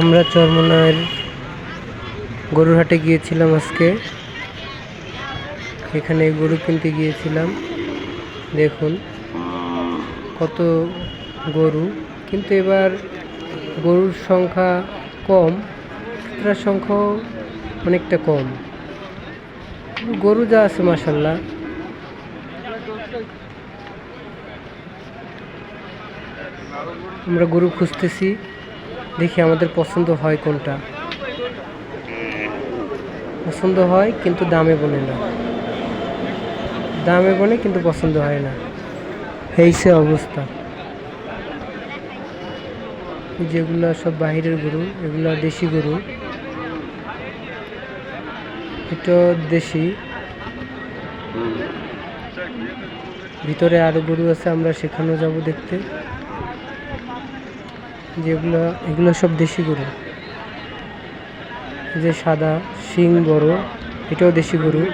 আমরা চরমনার গরুরহাটে গিয়েছিলাম আজকে। এখানে গরু কিনতে গিয়েছিলাম। দেখুন, কত গরু। কিন্তু এবার গরুর সংখ্যা কম ক্রেতার সংখ্যাও অনেকটা কম। গরু যা আছে মাসাল্লাহ আমরা গরু খুঁজতেছি। দেখি আমাদের পছন্দ হয় কোনটা। পছন্দ হয় কিন্তু দামে বনে না। দামে বনে কিন্তু পছন্দ হয় না। এই সে অবস্থা। যেগুলো সব বাহিরের গরু, এগুলো দেশি গরু। এটা দেশি। ভিতরে আরও গরু আছে, আমরা সেখানেও যাব দেখতে। যেগুলো, এগুলো সব দেশি গরু। যে সাদা, শিং, বড়, এটাও দেশি গরু।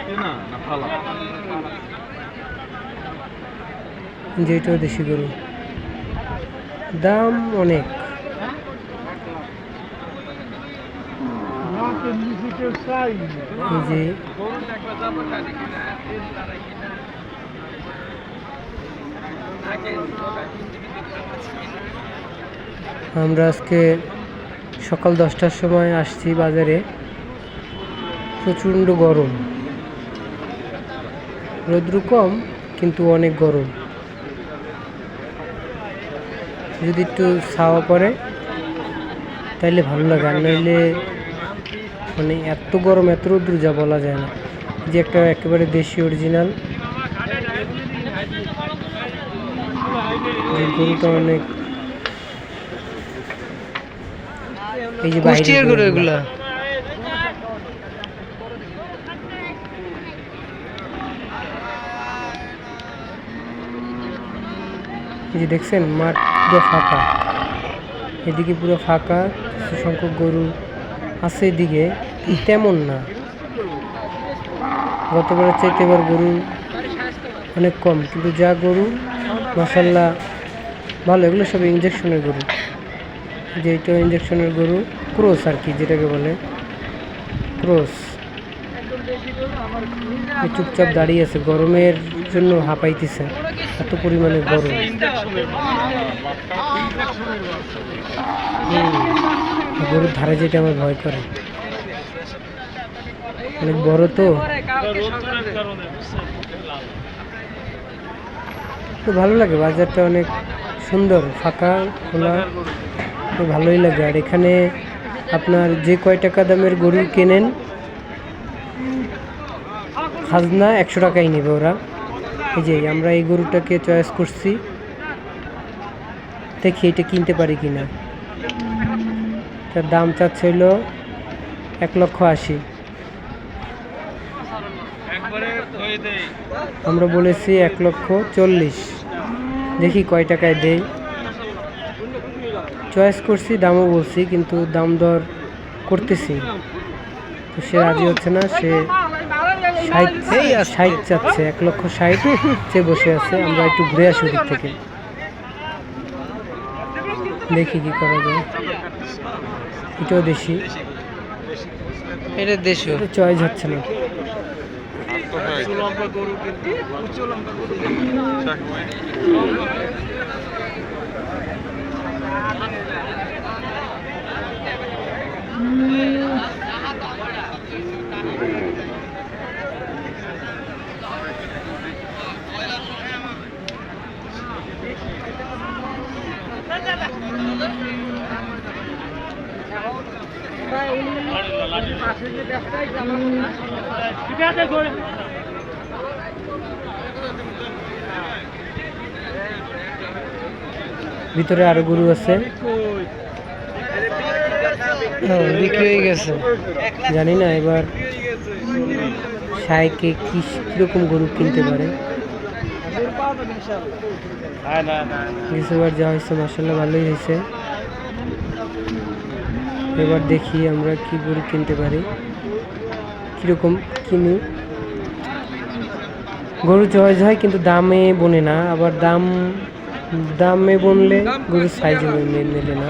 যে এটাও দেশি গরু। দাম অনেক। যে আমরা আজকে সকাল দশটার সময় আসছি বাজারে। প্রচণ্ড গরম। রৌদ্র কম, কিন্তু অনেক গরম। যদি একটু ছাওয়া পড়ে, তাইলে ভালো লাগে। আর নইলে মানে এত গরম, এত রৌদ্র যা বলা যায় না। যে একটা একেবারে দেশি অরিজিনাল গরুটা অনেক এই যে কুষ্টিয়ার গরু গরুগুলা। এই যে দেখছেন মাঠ পুরো ফাঁকা। এদিকে পুরো ফাঁকা কিছু সংখ্যক গরু আছে এদিকে তেমন না। গতবারের চাইতে এবার গরু অনেক কম কিন্তু যা গরু মাসাল্লাহ ভালো এগুলো সব ইঞ্জেকশনের গরু। যে এটা ইঞ্জেকশনের গরু, ক্রোস আর কি যেটাকে বলে। ক্রোস। চুপচাপ দাঁড়িয়ে আছে, গরমের জন্য হাঁপাইতেছে, এত পরিমাণে গরম। গরুর ধারে যেটা আমার ভয় করে। অনেক বড় তো। তো ভালো লাগে, বাজারটা অনেক সুন্দর, ফাঁকা, খোলা। ভালোই লাগে। আর এখানে আপনার যে কয় টাকা দামের গরু কেনেন, খাজনা একশো টাকাই নেবে ওরা। এই যে আমরা এই গরুটাকে চয়েস করছি। দেখি এটা কিনতে পারি কিনা। তার দাম চাচ্ছে হলো এক লক্ষ আশি। আমরা বলেছি এক লক্ষ চল্লিশ। দেখি কয় টাকায় দেই চয়েস করছি দামও বলছি কিন্তু দাম দর করতেছি। তো সে রাজি হচ্ছে না সে ষাট ষাট চাচ্ছে এক লক্ষ ষাট চেয়ে বসে আছে আমরা একটু ঘুরে আসি ওদিক থেকে। দেখি কি করা যায়। এটাও দেশি। এটা দেশীয়। চয়েস হচ্ছে না। ঠিক আছে ভিতরে আরও গরু আছে। জানি না, এবার সাইকে কি কীরকম গরু কিনতে পারে। কিছুবার যা হয়েছে মাসাল্লাহ ভালোই হয়েছে। এবার দেখি আমরা কি গরু কিনতে পারি। কীরকম কিনি। গরু চয়েস হয়, কিন্তু দামে বনে না, আবার দাম দামে বললে গরুর সাইজ মেলে না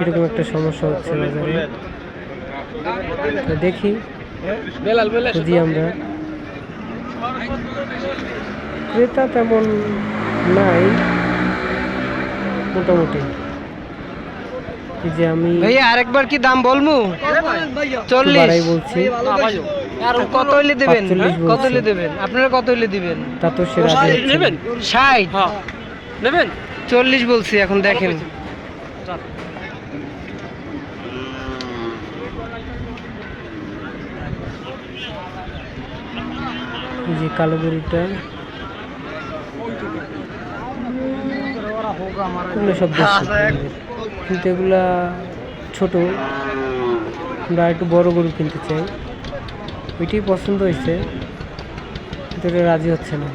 এরকম একটা সমস্যা হচ্ছে বাজারে। তো দেখি যদি আমরা ক্রেতা তেমন নাই মোটামুটি। যে আমি ভাইয়া আরেকবার কি দাম বলমু? চল্লিশ। বলছি। কত হইলে দেবেন? 45 কত হইলে দেবেন? আপনারা কত হইলে দিবেন? তা তো সে রাজি ষাট। নেবেন? চল্লিশ বলছি এখন দেখেন। যে কালো গরুটা সব কিন্তু এগুলা ছোট। আমরা একটু বড় গরু কিনতে চাই। ওইটাই পছন্দ হয়েছে। এটা রাজি হচ্ছে না।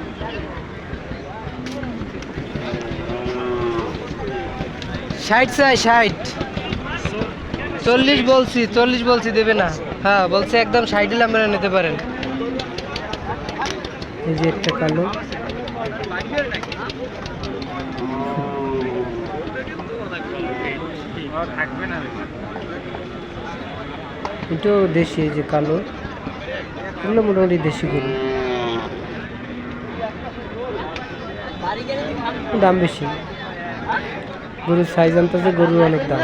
ষাট চাই, ষাট। চল্লিশ বলছি চল্লিশ বলছি, দেবে না। হ্যাঁ বলছে একদম ষাট হলে আপনারা নিতে পারেন। এই যে একটা কালো। এটাও দেশি, এই যে কালো। এগুলো মোটামুটি দেশি গরু। দাম বেশি। গরুর সাইজ আনতেছে গরুর অনেক দাম।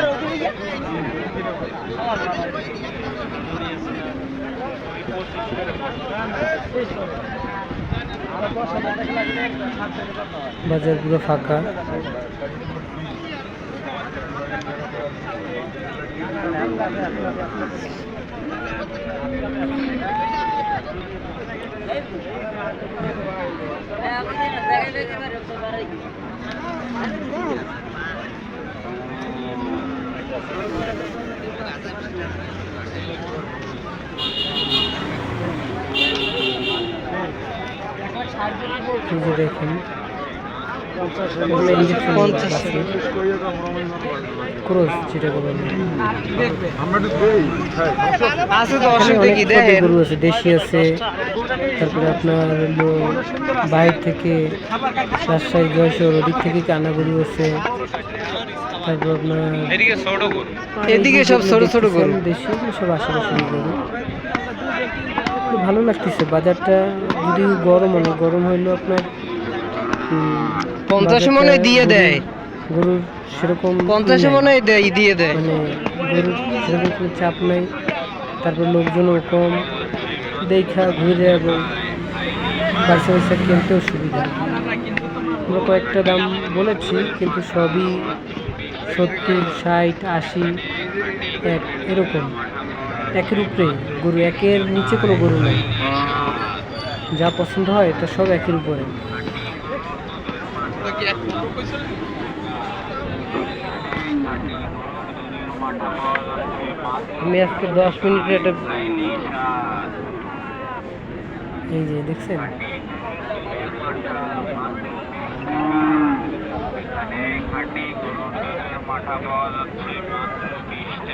বাজার পুরো ফাঁকা। যে দেখেন। ক্রস গরু আছে দেশি আছে। তারপরে আপনার হলো বাইরে থেকে রাজশাহী জয়শোর ওদিক থেকে কানা গরু আছে। তারপর আপনার এদিকে সব ছোট ছোট গরু। দেশি সব আশেপাশে গরু। খুব ভালো লাগতেছে বাজারটা যদি গরম অনেক গরম হইল আপনার পঞ্চাশে মনে দিয়ে দেয়। গরুর সেরকম পঞ্চাশে। মনে দেয় দিয়ে দেয়। মানে গরুর সেরকম কোনো চাপ নাই। তারপর লোকজনও কম। দেখা ঘুরে এবং বাসা বাসা কিনতেও সুবিধা। আমরা কয়েকটা দাম বলেছি কিন্তু সবই সত্তর ষাট আশি এক এরকম। একের উপরে গরু একের নিচে কোনো গরু নেই। যা পছন্দ হয় তা সব একের উপরে। আমি আজকে দশ মিনিটের একটা এই যে, দেখছেন?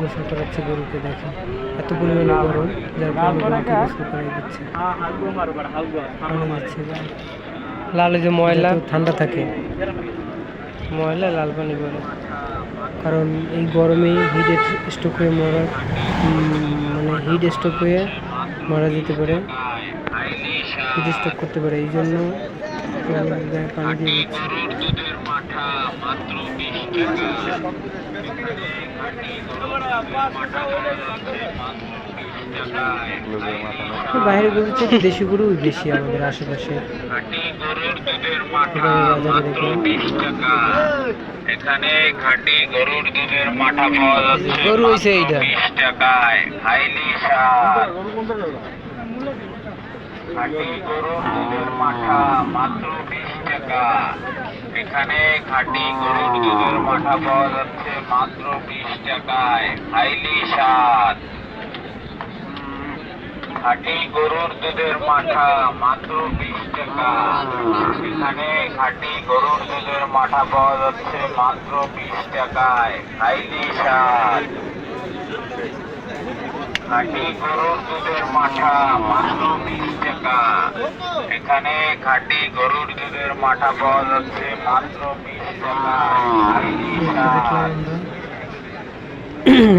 গোসল করাচ্ছে গরুকে দেখে। এত পরিমাণে গরম যার কারণে গরুকে গোসল করাই দিচ্ছে। পানি দিচ্ছে বা লাল যে ময়লা। ঠান্ডা থাকে। ময়লা লাল পানি করে কারণ এই গরমে হিট স্ট্রোক হয়ে মরা মানে হিট স্ট্রোক হয়ে মারা যেতে পারে। হিট স্ট্রোক করতে পারে। এই জন্য পানি দিয়ে দিচ্ছে বাইরের গরুর থেকে দেশি গরুই বেশি আমাদের আশেপাশে। এখানে খাঁটি গরুর দুধের মাঠা পাওয়া যাচ্ছে গরু হইছে এইটা। বিশ টাকায় হাইলি স্বাদ খাঁটি গরুর দুধের মাঠা মাত্র বিশ টাকা। এখানে খাঁটি গরুর দুধের মাঠা পাওয়া যাচ্ছে মাত্র বিশ টাকায়। হাইলি স্বাদ। খাঁটি গরুর দুধের মাঠা মাত্র বিশ টাকা। এখানে খাঁটি গরুর দুধের মাঠা পাওয়া যাচ্ছে মাত্র বিশ টাকায়। হাইলি স্বাদ। খাঁটি গরুর দুধের মাঠা? মাত্র বিশ টাকা এখানে খাঁটি গরুর দুধের মাঠা পাওয়া যাচ্ছে মাত্র বিশ টাকা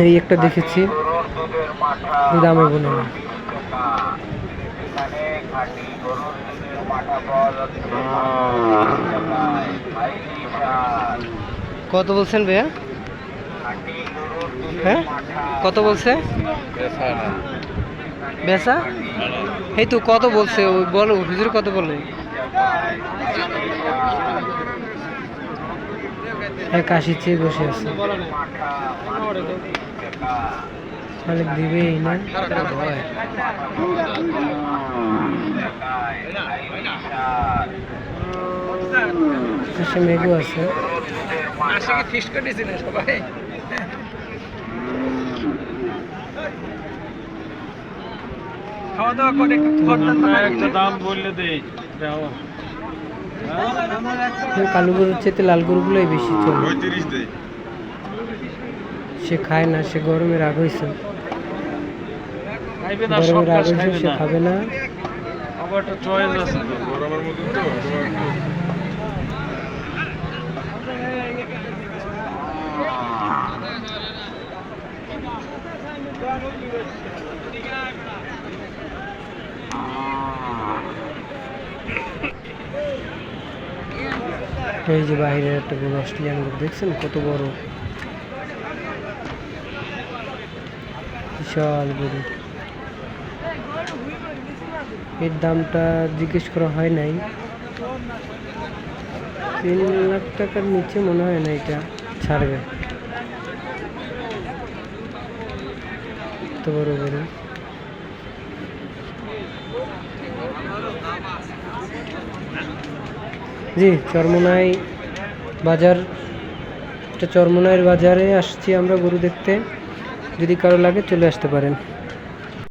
এই একটা দেখেছি। গরুর দুধের মাঠা দামে বলে না। এখানে খাঁটি গরুর দুধের মাঠা পাওয়া যাচ্ছে কত বলছেন ভাইয়া? হ্যাঁ? কত বলছে? বেচা? এই তো কত বলছে? ওই বলো, হুজুর কত বলে এক আশি চেয়ে বসে আছে। তাহলে দিবেই না। পাশে মেঘও আছে একটা দাম বললে দেই কালো গরুর চেয়ে লাল গরুগুলোই বেশি চলে। সে খায় না সে গরমে রাগ হয়েছে গরমে রাগ হয়েছে সে খাবে না চয়েস আছে তো গরমের মধ্যে তো এই যে বাইরের একটা গরু অস্ট্রেলিয়ান গরু, দেখছেন কত বড়? বিশাল গরু। এর দামটা জিজ্ঞেস করা হয় নাই। তিন লাখ টাকার নিচে মনে হয় না এটা ছাড়বে। এত বড় গরু। জি, চরমোনাই বাজার এটা চরমোনাইয়ের বাজারে আসছি আমরা গরু দেখতে। যদি কারও লাগে চলে আসতে পারেন।